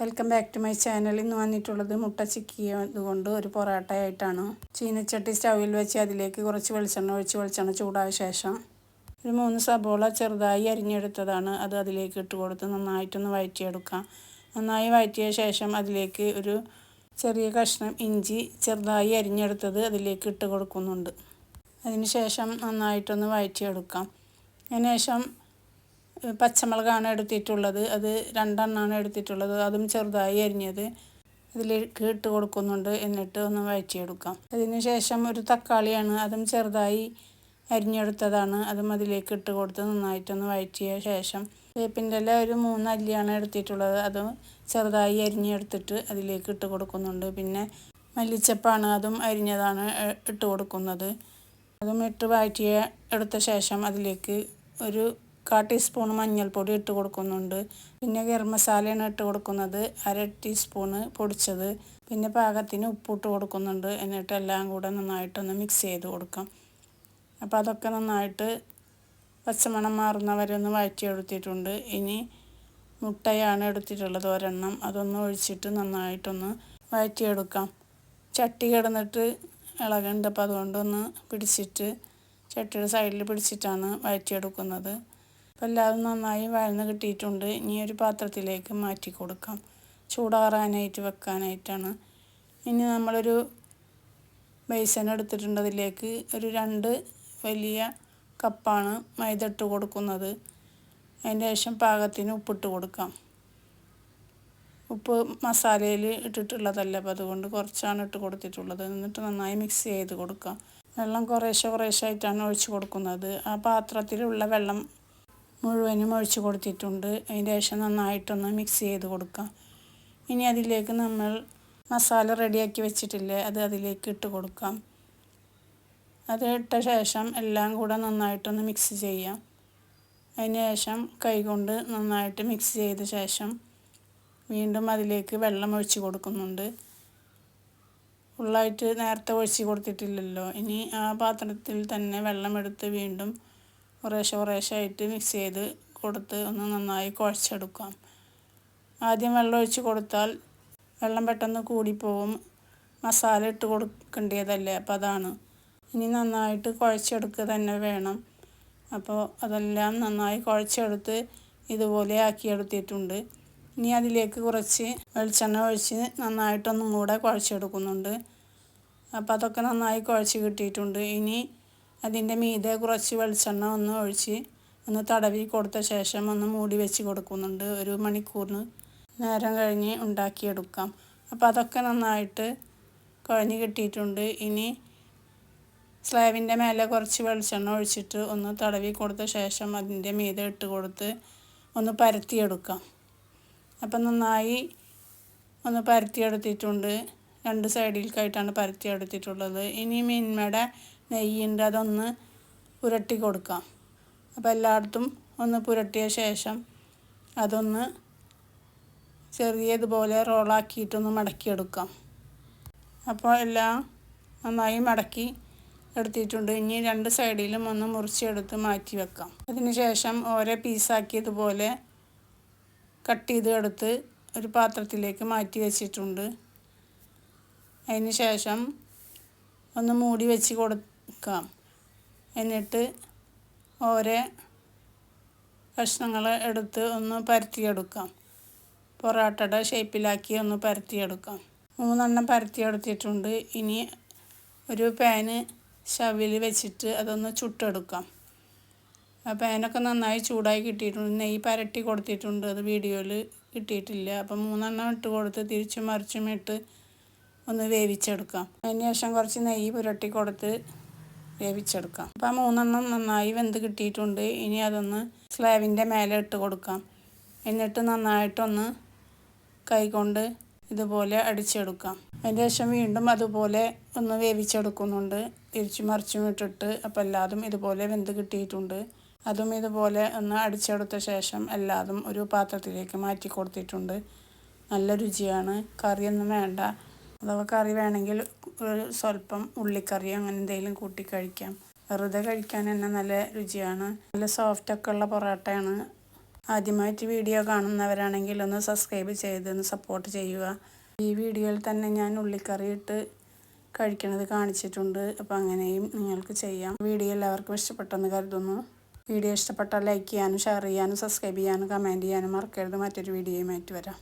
Welcome back to my channel ഇന്ന് വന്നിട്ടുള്ളത് മുട്ട ചിക്കിയത് കൊണ്ട് ഒരു പൊറോട്ടയായിട്ടാണ്. ചീനച്ചട്ടി സ്റ്റൗവിൽ വെച്ച് അതിലേക്ക് കുറച്ച് വെളിച്ചെണ്ണ ഒഴിച്ച് വെളിച്ചെണ്ണ ചൂടായ ശേഷം ഒരു മൂന്ന് സബോള ചെറുതായി അരിഞ്ഞെടുത്തതാണ്. അത് അതിലേക്ക് ഇട്ട് കൊടുത്ത് നന്നായിട്ടൊന്ന് വഴറ്റിയെടുക്കാം നന്നായി വഴറ്റിയ ശേഷം അതിലേക്ക് ഒരു ചെറിയ കഷ്ണം ഇഞ്ചി ചെറുതായി അരിഞ്ഞെടുത്തത് അതിലേക്ക് ഇട്ട് കൊടുക്കുന്നുണ്ട്. അതിന് ശേഷം നന്നായിട്ടൊന്ന് വഴറ്റിയെടുക്കാം അതിന് ശേഷം പച്ചമുളകാണ് എടുത്തിട്ടുള്ളത്. അത് രണ്ടെണ്ണമാണ് എടുത്തിട്ടുള്ളത്. അതും ചെറുതായി അരിഞ്ഞത്. അതിലേക്ക് ഇട്ട് കൊടുക്കുന്നുണ്ട്. എന്നിട്ട് ഒന്ന് വഴറ്റിയെടുക്കാം. അതിനുശേഷം ഒരു തക്കാളിയാണ് അതും ചെറുതായി അരിഞ്ഞെടുത്തതാണ്. അതും അതിലേക്ക് ഇട്ട് കൊടുത്ത് നന്നായിട്ടൊന്ന് വഴറ്റിയ ശേഷം വേപ്പിന്റെ ഇല ഒരു മൂന്ന് അല്ലിയാണ് എടുത്തിട്ടുള്ളത്. അതും ചെറുതായി അരിഞ്ഞെടുത്തിട്ട് അതിലേക്ക് ഇട്ട് കൊടുക്കുന്നുണ്ട്. പിന്നെ മല്ലിച്ചപ്പാണ് അതും അരിഞ്ഞതാണ് ഇട്ട് കൊടുക്കുന്നത്. അതും ഇട്ട് വഴറ്റിയ എടുത്ത ശേഷം അതിലേക്ക് ഒരു കാ ടീസ്പൂൺ മഞ്ഞൾപ്പൊടി ഇട്ട് കൊടുക്കുന്നുണ്ട്. പിന്നെ ഗരം മസാലയാണ് ഇട്ട് കൊടുക്കുന്നത്. അര ടീസ്പൂണ് പൊടിച്ചത്. പിന്നെ പാകത്തിന് ഉപ്പിട്ട് കൊടുക്കുന്നുണ്ട്. എന്നിട്ട് എല്ലാം കൂടെ നന്നായിട്ടൊന്ന് മിക്സ് ചെയ്ത് കൊടുക്കാം. അപ്പോൾ അതൊക്കെ നന്നായിട്ട് പച്ചമണം മാറുന്നവരെ ഒന്ന് വഴറ്റിയെടുത്തിട്ടുണ്ട് ഇനി മുട്ടയാണ് എടുത്തിട്ടുള്ളത് ഒരെണ്ണം. അതൊന്ന് ഒഴിച്ചിട്ട് നന്നായിട്ടൊന്ന് വഴറ്റിയെടുക്കാം. ചട്ടി കിടന്നിട്ട് ഇളകുണ്ട് അപ്പോൾ അതുകൊണ്ടൊന്ന് പിടിച്ചിട്ട് ചട്ടിയുടെ സൈഡിൽ പിടിച്ചിട്ടാണ് വഴറ്റിയെടുക്കുന്നത്. അപ്പോൾ നന്നായി വഴന്ന് കിട്ടിയിട്ടുണ്ട്. ഇനി ഒരു പാത്രത്തിലേക്ക് മാറ്റി കൊടുക്കാം. ചൂടാറാനായിട്ട് വെക്കാനായിട്ടാണ്. ഇനി നമ്മളൊരു ബേസൻ എടുത്തിട്ടുണ്ട്. അതിലേക്ക് ഒരു രണ്ട് വലിയ കപ്പാണ് മൈദ ഇട്ട് കൊടുക്കുന്നത്. അതിന്റെ ശേഷം പാകത്തിന് ഉപ്പിട്ട് കൊടുക്കാം. ഉപ്പ് മസാലയിൽ ഇട്ടിട്ടുള്ളതല്ല. അപ്പോൾ അതുകൊണ്ട് കുറച്ചാണ് ഇട്ട് കൊടുത്തിട്ടുള്ളത്. എന്നിട്ട് നന്നായി മിക്സ് ചെയ്ത് കൊടുക്കാം. വെള്ളം കുറേശ്ശെ കുറേശ്ശെ ആയിട്ടാണ് ഒഴിച്ച് കൊടുക്കുന്നത്. ആ പാത്രത്തിലുള്ള വെള്ളം മുഴുവനും ഒഴിച്ച് കൊടുത്തിട്ടുണ്ട്. അതിന് ശേഷം നന്നായിട്ടൊന്ന് മിക്സ് ചെയ്ത് കൊടുക്കാം. ഇനി അതിലേക്ക് നമ്മൾ മസാല റെഡിയാക്കി വെച്ചിട്ടില്ലേ അത് അതിലേക്ക് ഇട്ട് കൊടുക്കാം. അത് ഇട്ട ശേഷം എല്ലാം കൂടെ നന്നായിട്ടൊന്ന് മിക്സ് ചെയ്യാം. അതിന് ശേഷം കൈകൊണ്ട് നന്നായിട്ട് മിക്സ് ചെയ്ത ശേഷം വീണ്ടും അതിലേക്ക് വെള്ളം ഒഴിച്ച് കൊടുക്കുന്നുണ്ട്. ഫുള്ളായിട്ട് നേരത്തെ ഒഴിച്ച് കൊടുത്തിട്ടില്ലല്ലോ. ഇനി ആ പാത്രത്തിൽ തന്നെ വെള്ളം എടുത്ത് വീണ്ടും കുറേശ്ശെ കുറേശ്ശെ ആയിട്ട് മിക്സ് ചെയ്ത് കൊടുത്ത് ഒന്ന് നന്നായി കുഴച്ചെടുക്കാം. ആദ്യം വെള്ളം ഒഴിച്ച് കൊടുത്താൽ വെള്ളം പെട്ടെന്ന് കൂടിപ്പോവും. മസാല ഇട്ട് കൊടുക്കേണ്ടതല്ലേ? അപ്പോൾ അതാണ്. ഇനി നന്നായിട്ട് കുഴച്ചെടുക്കുക തന്നെ വേണം. അപ്പോൾ അതെല്ലാം നന്നായി കുഴച്ചെടുത്ത് ഇതുപോലെ ആക്കിയെടുത്തിട്ടുണ്ട്. ഇനി അതിലേക്ക് കുറച്ച് വെളിച്ചെണ്ണ ഒഴിച്ച് നന്നായിട്ടൊന്നും കൂടെ കുഴച്ചെടുക്കുന്നുണ്ട്. അപ്പോൾ അതൊക്കെ നന്നായി കുഴച്ച് കിട്ടിയിട്ടുണ്ട്. ഇനി അതിന്റെ മീതെ കുറച്ച് വെളിച്ചെണ്ണ ഒന്ന് ഒഴിച്ച് ഒന്ന് തടവി കൊടുത്ത ശേഷം ഒന്ന് മൂടി വെച്ച് കൊടുക്കുന്നുണ്ട്. ഒരു മണിക്കൂറിന് നേരം കഴിഞ്ഞ് ഉണ്ടാക്കിയെടുക്കാം. അപ്പോൾ അതൊക്കെ നന്നായിട്ട് കുഴഞ്ഞ് കിട്ടിയിട്ടുണ്ട്. ഇനി സ്ലാബിന്റെ മേലെ കുറച്ച് വെളിച്ചെണ്ണ ഒഴിച്ചിട്ട് ഒന്ന് തടവി കൊടുത്ത ശേഷം അതിന്റെ മീതെ ഇട്ട് കൊടുത്ത് ഒന്ന് പരത്തിയെടുക്കാം. അപ്പം നന്നായി ഒന്ന് പരത്തിയെടുത്തിട്ടുണ്ട്. രണ്ട് സൈഡിലേക്കായിട്ടാണ് പരത്തിയെടുത്തിട്ടുള്ളത്. ഇനി മിന്മയുടെ നെയ്യുണ്ട് അതൊന്ന് പുരട്ടി കൊടുക്കാം. അപ്പോൾ എല്ലായിടത്തും ഒന്ന് പുരട്ടിയ ശേഷം അതൊന്ന് ചെറിയതുപോലെ റോളാക്കിയിട്ടൊന്ന് മടക്കിയെടുക്കാം. അപ്പോൾ എല്ലാം നന്നായി മടക്കി എടുത്തിട്ടുണ്ട്. ഇനി രണ്ട് സൈഡിലും ഒന്ന് മുറിച്ചെടുത്ത് മാറ്റി വെക്കാം. അതിന് ശേഷം ഓരോ പീസാക്കിയതുപോലെ കട്ട് ചെയ്ത് എടുത്ത് ഒരു പാത്രത്തിലേക്ക് മാറ്റി വെച്ചിട്ടുണ്ട്. അതിന് ശേഷം ഒന്ന് മൂടി വെച്ച് കൊടുക്കാം എന്നിട്ട് ഓരോ കഷ്ണങ്ങൾ എടുത്ത് ഒന്ന് പരത്തിയെടുക്കാം. പൊറോട്ടയുടെ ഷേപ്പിലാക്കി ഒന്ന് പരത്തിയെടുക്കാം. മൂന്നെണ്ണം പരത്തിയെടുത്തിട്ടുണ്ട്. ഇനി ഒരു പാന് ഷവിൽ വെച്ചിട്ട് അതൊന്ന് ചുട്ടെടുക്കാം. ആ പാനൊക്കെ നന്നായി ചൂടായി കിട്ടിയിട്ടുണ്ട്. നെയ്യ് പരട്ടി കൊടുത്തിട്ടുണ്ട്. അത് വീഡിയോയിൽ കിട്ടിയിട്ടില്ല. അപ്പം മൂന്നെണ്ണം ഇട്ട് കൊടുത്ത് തിരിച്ചും മറിച്ചും ഇട്ട് ഒന്ന് വേവിച്ചെടുക്കാം. അതിന് ശേഷം കുറച്ച് നെയ്യ് പുരട്ടി കൊടുത്ത് വേവിച്ചെടുക്കാം. അപ്പോൾ ആ മൂന്നെണ്ണം നന്നായി വെന്ത് കിട്ടിയിട്ടുണ്ട്. ഇനി അതൊന്ന് സ്ലാബിന്റെ മേലെ ഇട്ട് കൊടുക്കാം. എന്നിട്ട് നന്നായിട്ടൊന്ന് കൈകൊണ്ട് ഇതുപോലെ അടിച്ചെടുക്കാം. അതിന്റെ ശേഷം വീണ്ടും അതുപോലെ ഒന്ന് വേവിച്ചെടുക്കുന്നുണ്ട്. തിരിച്ചു മറിച്ചും ഇട്ടിട്ട് അപ്പോൾ എല്ലാതും ഇതുപോലെ വെന്ത് കിട്ടിയിട്ടുണ്ട്. അതും ഇതുപോലെ ഒന്ന് അടിച്ചെടുത്ത ശേഷം എല്ലാതും ഒരു പാത്രത്തിലേക്ക് മാറ്റി കൊടുത്തിട്ടുണ്ട്. നല്ല രുചിയാണ്. കറിയൊന്നും വേണ്ട. അഥവാ കറി വേണമെങ്കിൽ ഒരു സ്വല്പം ഉള്ളിക്കറിയോ അങ്ങനെ എന്തെങ്കിലും കൂട്ടി കഴിക്കാം. വെറുതെ കഴിക്കാൻ തന്നെ നല്ല രുചിയാണ്. നല്ല സോഫ്റ്റൊക്കെ ഉള്ള പൊറോട്ടയാണ്. ആദ്യമായിട്ട് വീഡിയോ കാണുന്നവരാണെങ്കിൽ ഒന്ന് സബ്സ്ക്രൈബ് ചെയ്ത് ഒന്ന് സപ്പോർട്ട് ചെയ്യുക. ഈ വീഡിയോയിൽ തന്നെ ഞാൻ ഉള്ളിക്കറി ഇട്ട് കഴിക്കുന്നത് കാണിച്ചിട്ടുണ്ട്. അപ്പോൾ അങ്ങനെയും നിങ്ങൾക്ക് ചെയ്യാം. വീഡിയോ എല്ലാവർക്കും ഇഷ്ടപ്പെട്ടെന്ന് കരുതുന്നു. വീഡിയോ ഇഷ്ടപ്പെട്ടാൽ ലൈക്ക് ചെയ്യാനും ഷെയർ ചെയ്യാനും സബ്സ്ക്രൈബ് ചെയ്യാനും കമന്റ് ചെയ്യാനും മറക്കരുത്. മറ്റൊരു വീഡിയോയുമായിട്ട് വരാം.